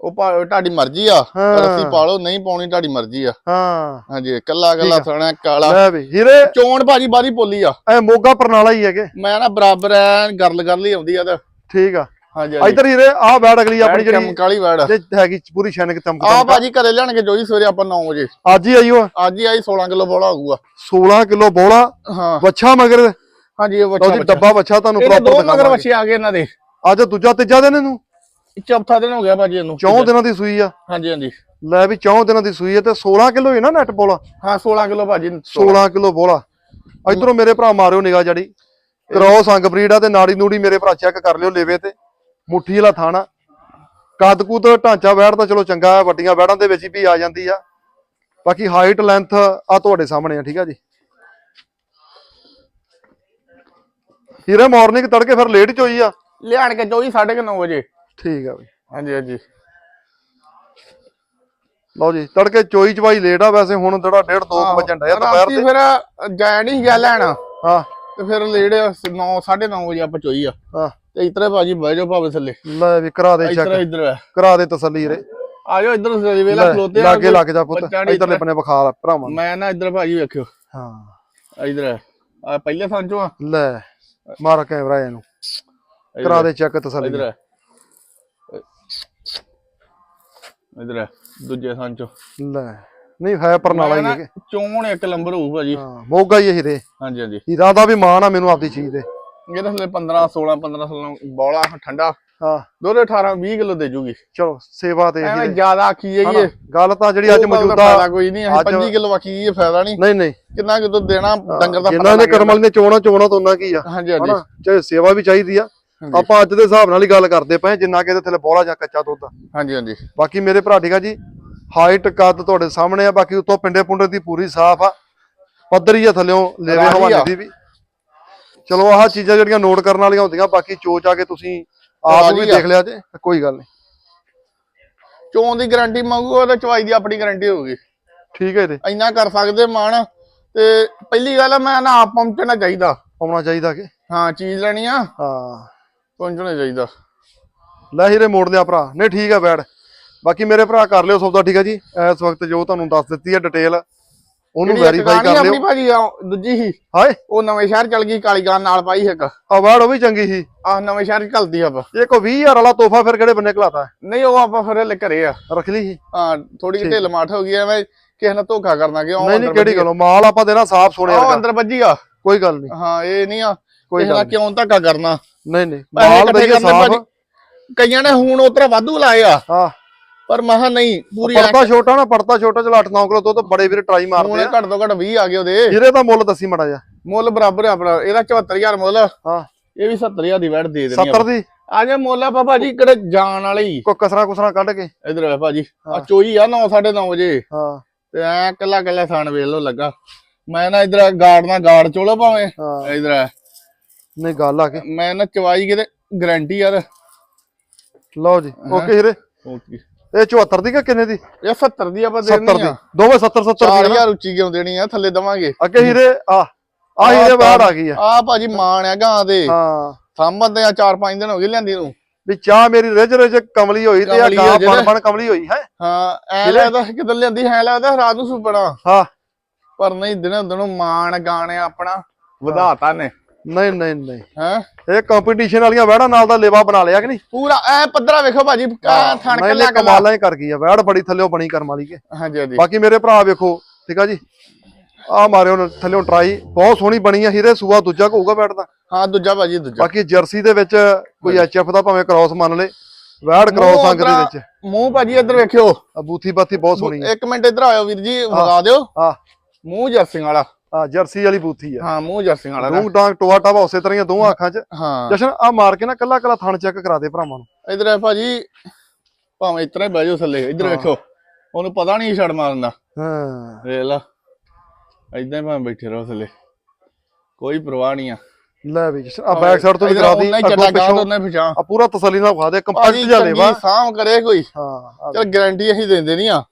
ਉਹ ਭਾ- ਤੁਹਾਡੀ ਮਰਜ਼ੀ ਆ ਹਾਂ। ਰੱਸੀ ਪਾ ਲਓ ਨਹੀਂ ਪਾਉਣੀ ਤੁਹਾਡੀ ਮਰਜ਼ੀ ਆ। ਹਾਂ। ਹਾਂਜੀ ਕੱਲਾ ਕੱਲਾ ਠੀਕ ਥਣਾ ਕਾਲਾ। ਲੈ ਵੀ ਹੀਰੇ। ਚੋਣ ਭਾਜੀ ਬਾਰੀ ਪੋਲੀ ਆ। ਐ ਮੋਗਾ ਪਰਨਾਲਾ ਹੀ ਹੈਗੇ। ਮੈਂ ਨਾ ਬਰਾਬਰ ਐ ਗਰਲ ਗਰਲ ਹੀ ਆਉਂਦੀ ਆ ਤੇ। ਠੀਕ ਆ। ਹਾਂਜੀ ਹਾਂਜੀ। ਇੱਧਰ ਹੀਰੇ ਆਹ ਬੈੜ ਅਗਲੀ ਆਪਣੀ ਜਿਹੜੀ ਵਾਲੀ ਵੜ। ਤੇ ਹੈਗੀ ਪੂਰੀ ਛਣਕ ਚਮਕ ਆ ਚਮਕ। ਭਾਜੀ ਘਰੇ ਲਿਆਣਗੇ ਜੋਈ ਸਵੇਰੇ ਆਪਾਂ 9 ਵਜੇ। ਅੱਜ ਹੀ ਆਈ ਉਹ ਅੱਜ ਹੀ ਆਈ 16 ਕਿਲੋ ਬੋਲਾ ਹੋਊਗਾ। 16 ਕਿਲੋ ਬੋਲਾ? ਹਾਂ। ਵੱਛਾ ਮਗਰ? ਹਾਂਜੀ ਇਹ ਲਓ ਬੱਚਾ ਡੱਬਾ ਵੱਛਾ ਤੁਹਾਨੂੰ ਇਹਦੇ ਦੋ ਪ੍ਰੋਪਰ ਮਗਰ ਦਿਖਾਵਾਂਗੇ। ਬੱਚੇ ਆ ਗਏ ਇਹਨਾਂ ਦੇ। ਅੱਜ ਦੂਜਾ ਤੀਜਾ ਦਿਨ ਇਹਨੂੰ? ਚੌਥਾ ਦਿਨ ਹੋ ਗਿਆ ਭਾਜੀ ਇਹਨੂੰ। ਚੌਂ ਦਿਨਾਂ ਦੀ ਸੂਈ ਆ। ਹਾਂਜੀ ਹਾਂਜੀ। ਲੈ ਵੀ ਚੌਂ ਦਿਨਾਂ ਦੀ ਸੂਈ ਹੈ ਤੇ 16 ਕਿਲੋ ਹੀ ਨਾ ਨੈਟ ਬੋਲਾ। ਹਾਂ 16 ਕਿਲੋ ਭਾਜੀ। 16 ਕਿਲੋ ਬੋਲਾ। ਇਧਰੋਂ ਮੇਰੇ ਭਰਾ ਮਾਰਿਓ ਨਿਗਾਹ ਜੜੀ। ਕ੍ਰੋਸ ਅੰਗ ਬਰੀਡ ਆ ਤੇ ਨਾੜੀ ਨੂੜੀ ਮੇਰੇ ਭਰਾ ਚੈੱਕ ਕਰ ਲਿਓ ਲੇਵੇ ਤੇ। ਮੁੱਠੀ ਵਾਲਾ ਥਾਣਾ। ਕੱਦ ਕੁੱਦ ਢਾਂਚਾ ਬੈੜ ਤਾਂ ਚਲੋ ਚੰਗਾ ਹੈ ਵੱਡੀਆਂ ਬੈੜਾਂ ਦੇ ਵਿੱਚ ਵੀ ਆ ਜਾਂਦੀ ਆ। ਬਾਕੀ ਹਾਈਟ ਲੈਂਥ ਆ ਤੁਹਾਡੇ ਸਾਹਮਣੇ ਆ ਠੀਕ ਆ ਜੀ। ਹੀਰੇ ਮਾਰਨਿੰਗ ਤੜਕੇ ਫਿਰ ਲੇਟ ਚ ਹੋਈ ਆ। ਲਿਆਣ ਕੇ ਜੋਈ 9:30 ਵਜੇ। ਠੀਕ ਆ ਬਈ। ਹਾਂਜੀ ਹਾਂਜੀ। ਲਓ ਜੀ ਤੜਕੇ ਚੋਈ ਚਵਾਈ ਲੇਟ ਆ ਵੈਸੇ ਹੁਣ ਜਿਹੜਾ 1.5 2 ਵਜਣ ਡਿਆ ਦੁਪਹਿਰ ਦੇ ਫਿਰ ਜਾ ਨਹੀਂ ਗਿਆ ਲੈਣ। ਹਾਂ। ਤੇ ਫਿਰ ਲੇਟ 9 9:30 ਵਜੇ ਆਪਾਂ ਚੋਈ ਆ। ਹਾਂ। ਤੇ ਇਤਰੇ ਭਾਜੀ ਬਹਿ ਜਾਓ ਭਾਵੇਂ ਥੱਲੇ। ਲੈ ਵੀ ਕਰਾ ਦੇ ਇਤਰੇ ਚੈੱਕ ਇੱਧਰ ਆ। ਕਰਾ ਦੇ ਤਸੱਲੀ ਰੇ ਆ ਜਾਓ ਇੱਧਰ ਥੱਲੇ ਵੇਲਾ ਖਲੋਤੇ ਆ ਲਾਗੇ ਲੱਗ ਜਾ ਪੁੱਤ। ਇਧਰਲੇ ਬੰਨੇ ਬੁਖਾਰ ਭਰਾਵਾਂ। ਮੈਂ ਨਾ ਇੱਧਰ ਭਾਜੀ ਵੇਖਿਓ। ਹਾਂ। ਇੱਧਰ ਆ। ਪਹਿਲੇ ਸੰਚੋ ਆ। ਲੈ ਮਾਰ ਕੈਮਰਾ ਇਹਨੂੰ। ਕਰਾ ਦੇ ਚੈੱਕ ਤਸੱਲੀ। ਇੱਧਰ ਇੱਧਰ ਆ, ਦੂਜੇ ਸੰਚੋ ਲੈ ਨਹੀਂ ਹੈ ਪਰਨਾਲਾ ਹੀ ਚੋਣ ਇੱਕ ਨੰਬਰ ਹੋਊ ਭਾਜੀ ਹਾਂ ਮੋਗਾ ਹੀ ਇਹ ਹੀਰੇ ਹਾਂਜੀ ਹਾਂਜੀ। ਹੀਰਾ ਦਾ ਵੀ ਮਾਣ ਆ ਮੈਨੂੰ ਆਪਦੀ ਚੀਜ਼ ਦੇ। ਇਹਦੇ ਥੱਲੇ 15 16 15 16 ਬੋਲਾ ਠੰਡਾ। ਹਾਂ। ਦੋਰੇ 18 20 ਕਿਲੋ ਦੇ ਜੂਗੀ। ਚਲੋ ਸੇਵਾ ਤੇ ਹੀਰੇ ਜ਼ਿਆਦਾ ਆਖੀ ਜਾਈਏ? ਗੱਲ ਤਾਂ ਜਿਹੜੀ ਅੱਜ ਮੌਜੂਦਾ ਕੋਈ ਨਹੀਂ ਅਸੀਂ ਅੱਜ- 25 ਕਿਲੋ ਆਖੀ ਇਹ ਫਾਇਦਾ ਨਹੀਂ। ਨਹੀਂ ਨਹੀਂ। ਕਿੰਨਾ ਕਿ ਦੁੱਧ ਦੇਣਾ ਡੰਗਰ ਦਾ ਜਿਨ੍ਹਾਂ ਨੇ ਕਰਮ ਵਾਲੀ ਨੇ ਚੋਣਾ ਚੋਣਾ ਤਾਂ ਉਹਨਾਂ ਕੀ ਆ। ਹਾਂਜੀ ਹਾਂਜੀ। ਚਾਹੇ ਸੇਵਾ ਵੀ ਚਾਹੀਦੀ ਆ। ਆਪਾਂ ਅੱਜ ਦੇ ਹਿਸਾਬ ਨਾਲ ਹੀ ਗੱਲ ਕਰਦੇ ਪਏ ਜਿੰਨਾ ਕਿ ਇਹਦੇ ਥੱਲੇ ਬੋਲਾ ਜਾਂ ਕੱਚਾ ਦੁੱਧ ਆ। ਹਾਂਜੀ ਹਾਂਜੀ। ਬਾਕੀ ਮੇਰੇ ਭਰਾ ਠੀਕ ਆ ਜੀ ਹਾਈਟ ਕੱਦ ਤੁਹਾਡੇ ਸਾਹਮਣੇ ਆ ਬਾਕੀ ਉੱਤੋਂ ਪਿੰਡੇ ਪੁੰਡੇ ਦੀ ਪੂਰੀ ਸਾਫ਼ ਆ। ਪੱਧਰੀ ਆ ਥੱਲਿਓਂ ਲੇਵੇ ਆ। ਦੀ ਵੀ। ਚਲੋ ਆਹ ਚੀਜ਼ਾਂ ਜਿਹੜੀਆਂ ਨੋਟ ਕਰਨ ਵਾਲੀਆਂ ਹੁੰਦੀਆਂ ਬਾਕੀ ਚੋਚ ਆ ਕੇ ਤੁਸੀਂ ਆਪ ਵੀ। ਦੇਖ ਲਿਆ ਜੇ ਤੇ ਕੋਈ ਗੱਲ ਨਹੀਂ। ਚੋਣ ਦੀ ਗਾਰੰਟੀ ਮੰਗੂ ਉਹਦੇ ਚਵਾਈ ਦੀ ਆਪਣੀ ਗਾਰੰਟੀ ਹੋਊਗੀ। ਠੀਕ ਹੈ ਇਹਦੇ। ਇੰਨਾ ਕਰ ਸਕਦੇ ਮਾਣ ਤੇ ਪਹਿਲੀ ਗੱਲ ਮੈਂ ਨਾ ਆਪ ਪਹੁੰਚਣਾ ਚਾਹੀਦਾ। ਆਉਣਾ ਚਾਹੀਦਾ ਕਿ? ਹਾਂ ਚੀਜ਼ ਲੈਣੀ ਆ। ਹਾਂ। ਪਹੁੰਚਣਾ ਚਾਹੀਦਾ। ਲੈ ਹੀਰੇ ਮੋੜ ਲਿਆ ਭਰਾ। ਨਹੀਂ ਠੀਕ ਹੈ ਬੈਡ ਬਾਕੀ ਮੇਰੇ ਭਰਾ ਕਰ ਲਿਓ ਸੌਦਾ ਠੀਕ ਹੈ ਜੀ? ਇਸ ਵਕਤ ਜੋ ਤੁਹਾਨੂੰ ਦੱਸ ਦਿੱਤੀ ਹੈ ਡਿਟੇਲ ਉਹਨੂੰ ਵੈਰੀਫਾਈ ਕਰ ਆਪਣੀ ਲਿਓ। ਭਾਜੀ ਆ, ਦੂਜੀ ਹੀ ਹਾਏ। ਉਹ ਨਵੇਂ ਸ਼ਹਿਰ ਚਲ ਗਈ ਕਾਲੀ ਗਾਂ ਨਾਲ ਪਾਈ ਇੱਕ। ਅਵਾਰਡ ਉਹ ਵੀ ਚੰਗੀ ਸੀ। ਆਹ ਨਵੇਂ ਸ਼ਹਿਰ ਚ ਘਲਦੀ ਆਪਾਂ। ਇਹ ਕੋ 20000 ਵਾਲਾ ਤੋਹਫਾ ਫਿਰ ਕਿਹੜੇ ਬੰਨੇ ਘਲਾਤਾ? ਨਹੀਂ ਉਹ ਆਪਾਂ ਫਿਰ ਹਲੇ ਘਰੇ ਆ। ਰੱਖ ਲਈ ਸੀ? ਹਾਂ ਥੋੜੀ ਜਿਹੀ ਢਿੱਲ ਮਾਠ ਹੋ ਗਈ ਐਵੇਂ ਕਿਸੇ ਨਾਲ ਧੋਖਾ ਕਰਨਾ ਕਿ ਉਹ ਨਹੀਂ ਨਹੀਂ ਕਿਹੜੀ ਗੱਲੋਂ ਮਾਲ ਆਪਾਂ ਦੇਣਾ ਸਾਫ਼ ਸੋਨੇ ਉਹ ਵਰਗਾ ਅੰਦਰ ਵੱਜੀ ਆ। ਕੋਈ ਗੱਲ ਨਹੀਂ। ਹਾਂ ਇਹ ਨਹੀਂ ਆ। ਕੋਈ ਗੱਲ ਕਿਉਂ ਧੱਕਾ ਕਰਨਾ? ਨਹੀਂ ਨਹੀਂ ਪੈਸੇ ਮਾਲ ਇਕੱਠੇ ਦਈਏ ਕਰਨੇ ਸਾਫ਼। ਭਾਜੀ। ਕਈਆਂ ਨੇ ਹੁਣ ਉਤਰਾ ਵਾਧੂ ਲਾਏ ਆ। ਹਾਂ। ਪਰ ਮਹਾ ਨਹੀਂ ਪੂਰੀ ਪੜਤਾ ਛੋਟਾ ਨਾ ਪੜਤਾ ਛੋਟਾ ਚਲ 8-9 ਕਿਲੋ ਦੁੱਧ ਬੜੇ ਵੀਰ ਟਰਾਈ ਹੁਣ ਮਾਰਦੇ ਆ। ਘੱਟ ਤੋਂ ਘੱਟ 20 ਆ ਗਏ ਉਹਦੇ। ਇਹਦੇ ਦਾ ਮੁੱਲ ਦੱਸੀ ਮੜਾ ਜਾ ਮੁੱਲ ਬਰਾਬਰ ਆ ਆਪਣਾ ਇਹਦਾ 74000 ਮੁੱਲ। ਹਾਂ। ਇਹ ਵੀ 70000 ਦੀ ਵੈਟ ਦੇ ਦੇਣੀ 70 ਦੀ? ਆ ਜਾ ਮੁੱਲ ਆ ਭਾਜੀ ਕਿਹੜੇ ਜਾਣ ਵਾਲੇ ਹੀ। ਕੋਈ ਕਸਰਾ ਕੁਸਰਾ ਕੱਢ ਕੇ। ਇਧਰ ਆ ਭਾਜੀ ਆ ਹਾਂ। ਚੋਈ ਆ 9 9:30 ਵਜੇ। ਹਾਂ। ਤੇ ਐ ਕੱਲਾ ਕੱਲਾ ਥਾਣ ਵੇਖ ਲੋ ਲੱਗਾ। ਮੈਂ ਨਾ ਇਧਰ ਗਾਰਡ ਨਾਲ ਗਾਰਡ ਚੋਲੋ ਭਾਵੇਂ। ਹਾਂ। ਇਧਰ ਆ। ਨਹੀਂ ਗੱਲ ਆ ਕੇ। ਮੈਂ ਨਾ ਚਵਾਈ ਕਿਤੇ ਗਾਰੰਟੀ ਯਾਰ ਲਓ ਜੀ ਓਕੇ ਹੀਰੇ ਓਕੇ ਇਹ 74 ਦੀ ਕਿ ਕਿੰਨੇ ਦੀ? ਇਹ 70 ਦੀ ਆਪਾਂ 70 ਦੇਣੀ ਦੀ। ਆ ਦੋਵੇਂ 70 70 ਦੀ ਆ ਨਾ? 4000 ਉੱਚੀ ਕਿਉਂ ਦੇਣੀ ਆ? ਥੱਲੇ ਦਵਾਂਗੇ। ਅੱਗੇ ਹੀਰੇ ਆ। ਆ ਹੀਰੇ ਬਾਹਰ ਆ ਗਈ ਆ। ਆ ਭਾਜੀ ਮਾਣ ਆ ਗਾਂ ਦੇ। ਹਾਂ। ਸਾਂਭਦੇ ਆ 4-5 ਦਿਨ ਹੋ ਗਏ ਲਿਆਂਦੀ ਨੂੰ। ਵੀ ਚਾਹ ਮੇਰੀ ਰਿਜ ਰਿਜ ਕਮਲੀ ਹੋਈ ਤੇ ਆ ਗਾਂ ਬਣ। ਬਣ ਕਮਲੀ ਹੋਈ ਹੈ? ਹਾਂ ਐ ਲੱਗਦਾ ਕਿਦਾਂ ਲਿਆਂਦੀ ਹੈ ਲੱਗਦਾ ਰਾਤ ਨੂੰ ਸੁਪਣਾ। ਹਾਂ। ਪਰ ਨਹੀਂ ਦਿਨੋਂ ਦਿਨੋਂ ਮਾਣ ਗਾਣੇ ਆਪਣਾ। ਵਧਾਤਾ ਨੇ। ਨਹੀਂ ਨਹੀਂ ਨਹੀਂ। ਹੈ? ਇਹ ਕੰਪੀਟੀਸ਼ਨ ਵਾਲੀਆਂ ਵਹਿੜਾਂ ਨਾਲ ਦਾ ਲੇਵਾ ਬਣਾ ਲਿਆ ਕਿ ਨਹੀਂ? ਪੂਰਾ ਐ ਪੱਧਰਾ ਵੇਖੋ ਭਾਜੀ ਥਣ ਨਹੀਂ ਕੱਲਾ ਕਮਾਲਾਂ ਹੀ ਕਰ ਗਈ ਆ ਵਹਿੜ ਬੜੀ ਥੱਲਿਓ ਬਣੀ ਕਰਮ ਵਾਲੀ ਕੇ। ਹਾਂਜੀ ਹਾਂਜੀ। ਬਾਕੀ ਮੇਰੇ ਭਰਾ ਵੇਖੋ ਠੀਕ ਆ ਜੀ? ਆ ਮਾਰਿਓ ਨਾ ਥੱਲਿਓਂ ਟਰਾਈ ਬਹੁਤ ਸੋਹਣੀ ਬਣੀ ਆ ਹੀਰੇ ਸੂਆ ਦੂਜਾ ਹੋਊਗਾ ਬੈਠ ਦਾ। ਹਾਂ ਦੂਜਾ ਭਾਜੀ ਦੂਜਾ। ਬਾਕੀ ਜਰਸੀ ਦੇ ਵਿੱਚ ਕੋਈ ਐਚਐਫ ਦਾ ਭਾਵੇਂ ਕ੍ਰਾਸ ਮੰਨ ਲੇ ਵਹਿੜ ਕ੍ਰਾਸ ਮੂੰਹ ਅੰਗ ਦੇ ਵਿੱਚ। ਮੂੰਹ ਭਾਜੀ ਇੱਧਰ ਵੇਖਿਓ। ਬੂਥੀ ਬਾਥੀ ਬਹੁਤ ਸੋਹਣੀ ਆ। ਇੱਕ ਮਿੰਟ ਇੱਧਰ ਆਇਓ ਵੀਰ ਜੀ ਵਗਾ ਦਿਓ। ਆ ਮੂੰਹ ਜਰਸੀ ਵਾਲਾ। ਆ ਜਰਸੀ ਵਾਲੀ ਬੂਥੀ ਆ। ਹਾਂ ਮੂੰਹ ਜਰਸੀ ਵਾਲਾ। ਰੂੰਗ ਡਾਂਗ ਟੋਆ ਟਾਵਾ ਉਸੇ ਤਰ੍ਹਾਂ ਹੀ ਦੋਵਾਂ ਅੱਖਾਂ 'ਚ। ਹਾਂ। ਜਸ਼ਨ ਆ ਮਾਰ ਕੇ ਨਾ ਕੱਲਾ ਕੱਲਾ ਥਣ ਚੈੱਕ ਕਰਾ ਦੇ ਭਰਾਵਾਂ ਨੂੰ। ਇੱਧਰ ਆ ਭਾਜੀ ਭਾਵੇਂ ਇਤਨਾ ਹੀ ਬਹਿ ਜਾਓ ਥੱਲੇ ਇੱਧਰ ਵੇਖੋ ਉਹਨੂੰ ਪਤਾ ਨਹੀਂ ਛੜ ਮਾਰਨ ਦਾ। ਹਾਂ। ਵੇਖ ਲਾ ਏਦਾਂ ਹੀ ਭਾਵੇਂ ਬੈਠੇ ਰਹੋ ਥੱਲੇ ਕੋਈ ਪਰਵਾਹ ਨਹੀਂ ਆ। ਲੈ ਵੀ ਜਸ਼ਨ ਆ ਬੈਕ ਸਾਈਡ ਤੋਂ ਵੀ ਕਰਾ ਦੀ ਹੀ ਅੱਗੋਂ ਪਿੱਛੋਂ। ਉਹਨੇ ਪਿਛਾਂ। ਆ ਪੂਰਾ ਤਸੱਲੀ ਨਾਲ ਖਾ ਦੇ ਜਿਹਾ ਲੈਵਾ ਚੰਗੀ ਸਾਂਭ ਕਰੇ ਕੋਈ। ਹਾਂ ਚਲ ਗਾਰੰਟੀ ਅਸੀਂ ਦਿੰਦੇ ਨਹੀਂ ਆ।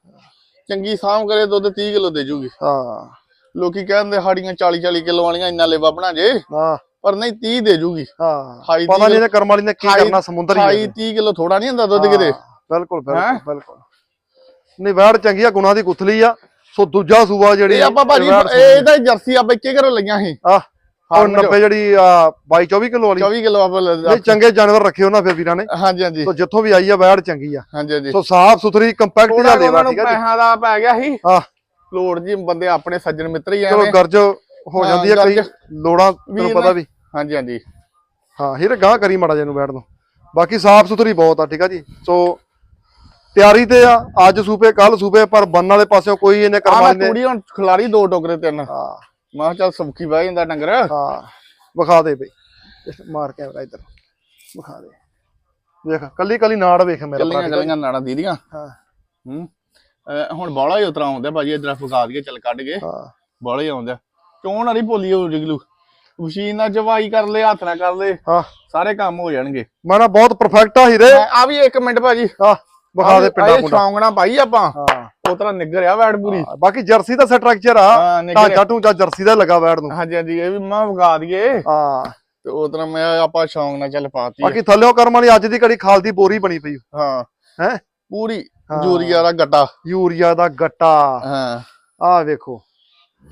ਚੰਗੀ ਸਾਂਭ ਕਰੇ ਦੁੱਧ 30 ਕਿਲੋ ਦੇ ਜੂਗੀ। ਹਾਂ। ਲੋਕੀ ਕਹਿੰਦੇ ਸਾਡੀਆਂ 40 40 ਕਿਲੋ ਵਾਲੀਆਂ ਇੰਨਾ ਲੇਵਾ ਬਣਾ ਜੇ। ਹਾਂ। ਪਰ ਨਹੀਂ 30 ਦੇ ਜੂਗੀ। ਹਾਂ। ਪਤਾ ਨਹੀਂ ਇਹਨੇ ਕਰਮ ਵਾਲੀ ਨੇ ਕੀ ਕਰਨਾ ਸਮੁੰਦਰ ਹੀ 28 30 ਕਿਲੋ ਥੋੜਾ ਨਹੀਂ ਹੁੰਦਾ ਦੁੱਧ ਕਿਤੇ। ਬਿਲਕੁਲ ਬਿਲਕੁਲ ਨਹੀਂ ਵੈੜ ਚੰਗੀ ਆ ਗੁਣਾ ਦੀ ਗੁਥਲੀ ਆ। ਸੋ ਦੂਜਾ ਸੂਆ ਜਿਹੜੀ ਇਹ ਆਪਾਂ ਭਾਜੀ ਇਹ ਤਾਂ ਜਰਸੀ ਆਪਾਂ ਇੱਕੇ ਘਰੋਂ ਲਈਆਂ ਸੀ। ਆ ਫਾਰਮ 90 ਜਿਹੜੀ ਆ 22 24 ਕਿਲੋ ਵਾਲੀ। 24 ਕਿਲੋ ਆਪਾਂ ਨਹੀਂ ਚੰਗੇ ਜਾਨਵਰ ਰੱਖੇ ਉਹਨਾਂ ਫਿਰ ਵੀਰਾਂ ਨੇ। ਹਾਂਜੀ ਹਾਂਜੀ। ਸੋ ਜਿੱਥੋਂ ਵੀ ਆਈ ਆ ਵੈੜ ਚੰਗੀ ਆ। ਹਾਂਜੀ ਹਾਂਜੀ। ਸੋ ਸਾਫ਼ ਸੁਥਰੀ ਕੰਪੈਕਟ ਜਿਹਾ ਲੇਵਾ ਠੀਕ ਆ ਜੀ। ਪੈਸਿਆਂ ਦਾ ਪੈ ਗਿਆ ਸੀ। ਹਾਂ। ਲੋੜ ਜੀ ਬੰਦੇ ਆਪਣੇ ਸੱਜਣ ਮਿੱਤਰ ਹੀ ਚਲੋ ਐਵੇਂ। ਗਰਜ ਹੋ ਹਾਂ, ਜਾਂਦੀ ਆ ਕਈ ਗਰਜ। ਲੋੜਾਂ ਤੈਨੂੰ ਵੀਰ ਪਤਾ ਨੇ- ਵੀ। ਹਾਂਜੀ ਹਾਂਜੀ। ਹਾਂ ਹੀਰੇ ਗਾਂ ਕਰੀ ਮਾੜਾ ਜਿਹਾ ਨੂੰ ਬੈਠ ਦੋ ਬਾਕੀ ਸਾਫ਼ ਸੁਥਰੀ ਬਹੁਤ ਆ ਠੀਕ ਆ ਜੀ। ਸੋ ਤਿਆਰੀ ਤੇ ਆ ਅੱਜ ਸੂਪੇ ਕੱਲ ਸੂਪੇ ਪਰ ਬੰਨ ਵਾਲੇ ਪਾਸਿਓਂ ਕੋਈ ਇਹਨੇ ਆ ਨੇ ਤੂੜੀ ਹੁਣ ਖਿਲਾਰੀ ਦੋ ਟੋਕਰੇ ਤਿੰਨ ਹਾਂ। ਮੈਂ ਕਿਹਾ ਚੱਲ ਸੌਖੀ ਬਹਿ ਜਾਂਦਾ ਡੰਗਰ। ਹਾਂ ਵਿਖਾ ਦੇ ਬਈ। ਇਸ ਮਾਰ ਕੈਮਰਾ ਇੱਧਰ। ਵਿਖਾ ਦੇ। ਵੇਖ ਕੱਲੀ ਕੱਲੀ ਨਾੜ ਵੇਖ ਮੇਰਾ ਭਰਾ, ਕੱਲੀਆਂ ਠੀਕ ਆ ਜੀ? ਕੱਲੀਆਂ ਨਾੜਾਂ ਦੀਦੀਆਂ। ਹਾਂ। ਹੂੰ। ਹੁਣ ਬਾਲਾ ਹੀ ਉਤਰਾ ਆਉਂਦਾ ਭਾਜੀ ਇਧਰ ਫਗਾ ਦਈਏ ਚੱਲ ਕੱਢ ਕੇ। ਹਾਂ। ਬਾਲਾ ਹੀ ਆਉਂਦਾ। ਚੋਣ ਵਾਲੀ ਭੋਲੀ ਹੋ ਜਿਗਲੂ? ਮਸ਼ੀਨ ਨਾਲ ਜਵਾਈ ਕਰ ਲੈ ਹੱਥ ਨਾਲ ਕਰ ਲੈ। ਹਾਂ। ਸਾਰੇ ਕੰਮ ਹੋ ਜਾਣਗੇ। ਮੈਂ ਨਾ ਬਹੁਤ ਪਰਫੈਕਟ ਆ ਹੀਰੇ। ਆ ਵੀ ਇੱਕ ਮਿੰਟ ਭਾਜੀ। ਹਾਂ ਵਿਖਾ ਦੇ ਪਿੰਡਾ ਪੁੰਡਾ ਸ਼ੌਂਗਣਾ ਪਾਈ ਆਪਾਂ। ਹਾਂ। ਉਹ ਤਰ੍ਹਾਂ ਨਿੱਗਰ ਆ ਵੈੜ ਪੂਰੀ। ਬਾਕੀ ਜਰਸੀ ਦਾ ਸਟਰਕਚਰ ਆ। ਢਾਂਚਾ ਟੂੰਚਾ ਜਰਸੀ ਦਾ ਲੱਗਾ ਵੈੜ ਨੂੰ। ਹਾਂਜੀ ਹਾਂਜੀ ਇਹ ਵੀ ਮੈਂ ਵਗਾ ਦਈਏ। ਹਾਂ। ਤੇ ਉਹ ਤਰ੍ਹਾਂ ਮੈਂ ਆਪਾਂ ਸ਼ੌਂਕ ਨਾਲ ਚੱਲ ਪਾਤੀ। ਬਾਕੀ ਥੱਲਿਓ ਕਰਮ ਵਾਲੀ ਅੱਜ ਦੀ ਘੜੀ ਖਾਲ ਦੀ ਬੋਰੀ ਬਣੀ ਪਈ। ਹਾਂ। ਹੈਂ? ਪੂਰੀ। ਹਾਂ। ਜੂਰੀਆ ਦਾ ਗੱਟਾ। ਯੂਰੀਆ ਦਾ ਗੱਟਾ। ਹਾਂ। ਆਹ ਵੇਖੋ।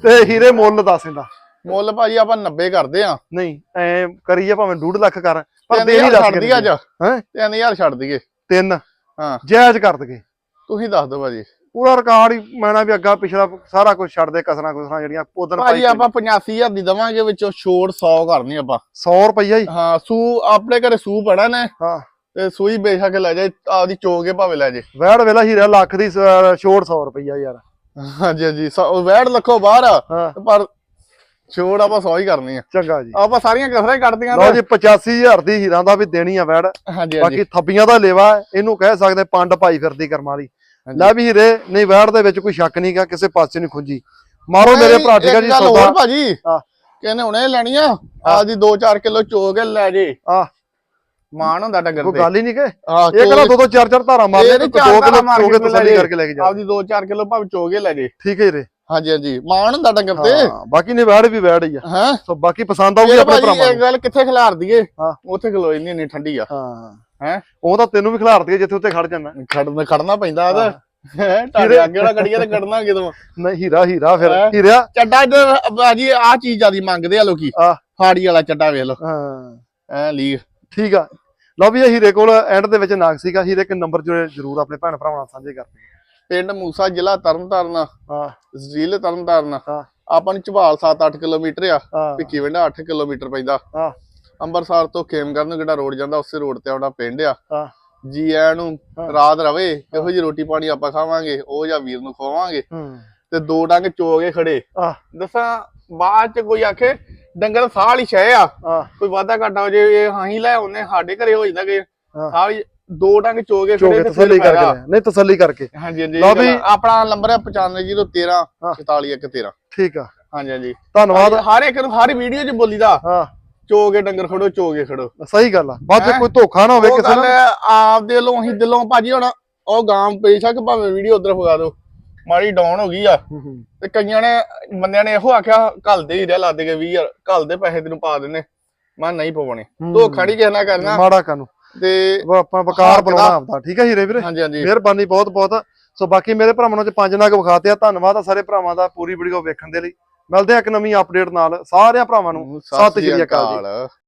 ਤੇ ਹੀਰੇ ਮੁੱਲ ਦੱਸ ਇਹਦਾ। ਮੁੱਲ ਭਾਜੀ ਆਪਾਂ 90 ਕਰਦੇ ਆ ਨਹੀਂ ਐ ਕਰੀਏ ਭਾਵੇਂ 2.5 ਲੱਖ ਕਰ ਪਰ ਦੇ ਨਹੀਂ ਛੱਡ ਦਈਏ ਅੱਜ। ਹੈ? 3000 ਛੱਡ ਦਈਏ। ਤਿੰਨ। ਹਾਂ। ਜਾਇਜ਼ ਕਰ ਦਗੇ ਤੁਸੀਂ ਦੱਸ ਦਿਓ ਭਾਜੀ। ਪੂਰਾ ਰਿਕਾਰਡ ਹੀ ਮੈਂ ਨਾ ਵੀ ਅੱਗਾ ਪਿਛਲਾ ਸਾਰਾ ਕੁਝ ਛੱਡ ਦੇ ਕਸਰਾਂ ਕੁਸਰਾਂ ਜਿਹੜੀਆਂ ਉਦੋਂ ਭਾਜੀ ਆਪਾਂ 85000 ਦੀ ਦਵਾਂਗੇ ਵਿੱਚੋਂ ਛੋੜ 100 ਕਰਨੀ ਆਪਾਂ। 100 ਰੁਪਈਆ ਹੀ। ਹਾਂ ਸੂ ਆਪਣੇ ਘਰੇ ਸੂ ਪੜਾ ਨੇ ਹਾਂ। ਤੇ ਸੂਈ ਬੇਸ਼ੱਕ ਲੈ ਜਾਏ ਆਪਦੀ ਚੋਗੇ ਭਾਵੇਂ ਲੈ ਜੇ ਵੈੜ ਵੇਲਾ ਹੀਰਾ ਲੱਖ ਦੀ ਛੋੜ 100 ਰੁਪਈਆ ਯਾਰ। ਹਾਂਜੀ ਹਾਂਜੀ। ਉਹ ਵੈੜ ਲੱਖੋ ਬਾਹਰ ਆ ਪਰ ਛੋੜ ਆਪਾਂ 100 ਹੀ ਕਰਨੀ ਆ। ਚੰਗਾ ਜੀ। ਆਪਾਂ ਸਾਰੀਆਂ ਕਸਰਾਂ ਹੀ ਕੱਢਦੀਆਂ ਲਓ ਜੀ 85000 ਦੀ ਹੀਰਾਂ ਦਾ ਵੀ ਦੇਣੀ ਆ ਵੈੜ। ਹਾਂਜੀ ਹਾਂਜੀ। ਬਾਕੀ ਥੱਬੀਆਂ ਦਾ ਲੇਵਾ ਇਹਨੂੰ ਕਹਿ ਸਕਦੇ ਪੰਡ ਭਾਈ ਫਿਰਦੀ ਕਰਮਾਂ ਹਾਂਜੀ। ਲੈ ਵੀ ਹੀਰੇ ਨਹੀਂ ਵੈੜ ਦੇ ਵਿੱਚ ਕੋਈ ਸ਼ੱਕ ਨਹੀਂਗਾ ਕਿਸੇ ਪਾਸੇ ਨਹੀਂ ਖੁੰਜੀ ਮਾਰੋ ਮੇਰੇ ਭਰਾ ਠੀਕ ਆ ਜੀ ਸੌਦਾ। ਭਾਜੀ ਹਾਂ। ਕਹਿੰਦੇ ਹੁਣੇ ਲੈਣੀ ਆ ਆਪਦੀ 2-4 ਕਿਲੋ ਚੋ ਕੇ ਲੈ ਜੇ। ਆ ਮਾਣ ਹੁੰਦਾ ਡੰਗਰ ਕੋਈ ਤੇ। ਗੱਲ ਹੀ ਨਹੀਂ ਕਿ? ਹਾਂ ਇਹ ਕਿਹੜਾ ਦੋ ਦੋ ਚਾਰ ਚਾਰ ਧਾਰਾ ਕੋਈ ਨੀ ਚਾਰ ਦੋ ਕਿਲੋ ਚੋਗੇ ਤਸੱਲੀ ਜੇ। ਕਰਕੇ ਲੈ ਕੇ ਜਾ ਆਪਦੀ 2-4 ਕਿਲੋ ਭਾਵੇਂ ਚੋ ਕੇ ਲੈ ਜੇ। ਠੀਕ ਹੈ ਹੀਰੇ ਹਾਂਜੀ ਹਾਂਜੀ। ਮਾਣ ਹੁੰਦਾ ਡੰਗਰ ਤੇ। ਹਾਂ ਬਾਕੀ ਨੇ ਵੈੜ ਵੀ ਵੈੜ ਹੀ ਆ। ਹਾਂ? ਸੋ ਬਾਕੀ ਪਸੰਦ ਆਊਗੀ ਇਹ ਆਪਣੇ ਭਾਜੀ ਭਰਾਵਾਂ ਇਹ ਨੂੰ। ਗੱਲ ਕਿੱਥੇ ਖਿਲਾਰ ਦਈਏ? ਹਾਂ। ਉੱਥੇ ਨਹੀਂ ਇੰਨੀ ਠੰਡੀ ਆ। ਹਾਂ। ਹੈ? ਉਹ ਤਾਂ ਤੈਨੂੰ ਵੀ ਖਿਲਾਰ ਦਈਏ ਜਿੱਥੇ ਉੱਤੇ ਖੜ ਜਾਣਾ। ਖੜਨਾ ਖੜਨਾ ਪੈਂਦਾ ਉਹਦਾ। ਤੁਹਾਡੇ ਅੱਗੇ ਵਾਲਾ ਕੜੀਏ ਤੇ ਕੱਢਣਾ ਕਿਦੋਂ ਨਹੀਂ ਹੀਰਾ ਹੀਰਾ ਫਿਰ। ਹੈਂ? ਹੀਰਿਆ? ਚੱਡਾ ਇੱਧਰ ਬਾਜੀ ਆ ਚੀਜ਼ ਜਿਆਦੀ ਮੰਗਦੇ ਆ ਲੋਕੀ। ਆ ਫਾੜੀ ਵਾਲਾ ਚੱਡਾ ਵੇਖ ਲਓ। ਹਾਂ। ਐ ਲੀਗ ਠੀਕ ਆ। ਲਓ ਵੀ ਇਹ ਹੀਰੇ ਕੋਲ ਐਂਡ ਦੇ ਵਿੱਚ ਨਾਗ ਸੀਗਾ ਹੀਰੇ ਕੇ ਨੰਬਰ ਜਰੂਰ ਆਪਣੇ ਭੈਣ ਭਰਾਵਾਂ ਨਾਲ ਸਾਂਝੇ ਕਰਦੇ ਪਿੰਡ ਮੂਸਾ ਜ਼ਿਲ੍ਹਾ ਤਰਨਤਾਰਨ ਹਾਂ। ਜ਼ਿਲ੍ਹੇ ਤਰਨਤਾਰਨ ਹਾਂ। ਆਪਾਂ ਨੂੰ ਝਬਾਲ 7-8 ਕਿਲੋਮੀਟਰ ਆ ਭਿੱਖੀ ਵਿੰਡਾ 8 ਕਿਲੋਮੀਟਰ ਪੈਂਦਾ। ਹਾਂ। ਅੰਮ੍ਰਿਤਸਰ ਤੋਂ ਖੇਮਗੜ੍ਹ ਨੂੰ ਜਿਹੜਾ ਰੋਡ ਜਾਂਦਾ ਉਸੇ ਰੋਡ ਤੇ ਆਪਣਾ ਪਿੰਡ ਆ। ਹਾਂ। ਜੀ ਐ ਨੂੰ। ਰਾਤ ਰਵੇ ਇਹੋ ਜੀ ਰੋਟੀ ਪਾਣੀ ਆਪਾਂ ਖਾਵਾਂਗੇ ਉਹ ਜਾਂ ਵੀਰ ਨੂੰ ਖਵਾਵਾਂਗੇ। ਤੇ ਦੋ ਡੰਗ ਚੋਗੇ ਖੜੇ। ਦੱਸਾਂ ਬਾਅਦ ਚ ਕੋਈ ਆਖੇ ਡੰਗਰ ਸਾਲ ਹੀ ਛੇ ਆ ਕੋਈ ਵਾਧਾ ਘਾਟਾ ਹੋ ਜੇ ਇਹ ਹਾਂ ਹੀ ਲੈ ਆਉਨੇ ਸਾਡੇ ਘਰੇ ਹੋ ਜਾਂਦਾ ਕਿ। ਸਾਲ ਹੀ ਦੋ ਡੰਗ ਚੋਗੇ ਖੜੇ ਤੇ ਤਸੱਲੀ ਕਰਕੇ। ਲੈ। ਨਹੀਂ ਤਸੱਲੀ ਕਰਕੇ ਹਾਂਜੀ ਹਾਂਜੀ ਲਓ ਵੀ-। ਆਪਣਾ ਨੰਬਰ ਹੈ 9513 ਹਾਂ। 44113 ਠੀਕ ਆ ਹਾਂਜੀ ਹਾਂਜੀ ਧੰਨਵਾਦ ਹਰ ਇੱਕ ਨੂੰ ਹਰ ਵੀਡੀਓ 'ਚ ਬੋਲੀਦਾ ਹਾਂ ਚੋਗੇ ਡੰਗਰ ਖੜੋ ਚੋਗੇ ਖੜੋ ਸਹੀ ਗੱਲ ਆ ਬਾਅਦ ਚ? ਕੋਈ ਧੋਖਾ ਨਾ ਹੋਵੇ ਕਿਸੇ ਨਾਲ ਆਪ ਦੇ ਦਿਲੋਂ ਅਸੀਂ ਦਿਲੋਂ ਭਾਜੀ ਹੁਣ ਉਹ ਗਾਂ ਬੇਸ਼ੱਕ ਭਾਵੇਂ ਵੀਡੀਓ ਉਧਰ ਫਗਾ ਦਿਓ ਮਾੜੀ ਡਾਊਨ ਹੋ ਗਈ ਆ। ਤੇ ਕਈਆਂ ਨੇ ਬੰਦਿਆਂ ਨੇ ਇਹੋ ਆਖਿਆ ਘੱਲ ਦੇ ਹੀ ਰਿਆ ਲਾ ਦੇ 20 ਯਾਰ ਘੱਲ ਦੇ ਪੈਸੇ ਤੈਨੂੰ ਪਾ ਦਿੰਨੇ ਮੈਂ ਨਹੀਂ ਪਵਾਉਣੇ। ਧੋਖਾ ਨਹੀਂ ਕਿਸੇ ਨਾਲ ਕਰਨਾ। ਮਾੜਾ ਕਾਨੂੰ। ਤੇ ਉਹ ਆਪਾਂ ਵਕਾਰ ਬਣਾਉਣਾ ਆਪਦਾ ਠੀਕ ਹੈ ਹੀਰੇ ਵੀਰੇ ਹਾਂਜੀ ਹਾਂਜੀ। ਮਿਹਰਬਾਨੀ ਬਹੁਤ ਬਹੁਤ। ਸੋ ਬਾਕੀ ਮੇਰੇ ਭਰਾਵਾਂ ਨੂੰ ਚ ਪੰਜ ਨਗ ਵਿਖਾਤੇ ਆ। ਧੰਨਵਾਦ ਆ ਸਾਰੇ ਭਰਾਵਾਂ ਦਾ ਪੂਰੀ ਵੀਡੀਓ ਵੇਖਣ ਦੇ ਲਈ। ਮਿਲਦੇ ਆ ਇੱਕ ਨਵੀਂ ਅਪਡੇਟ ਨਾਲ। ਸਾਰਿਆਂ ਭਰਾਵਾਂ ਨੂੰ ਸਤਿ ਸ਼੍ਰੀ ਅਕਾਲ ਜੀ। ਅਕਾਲ।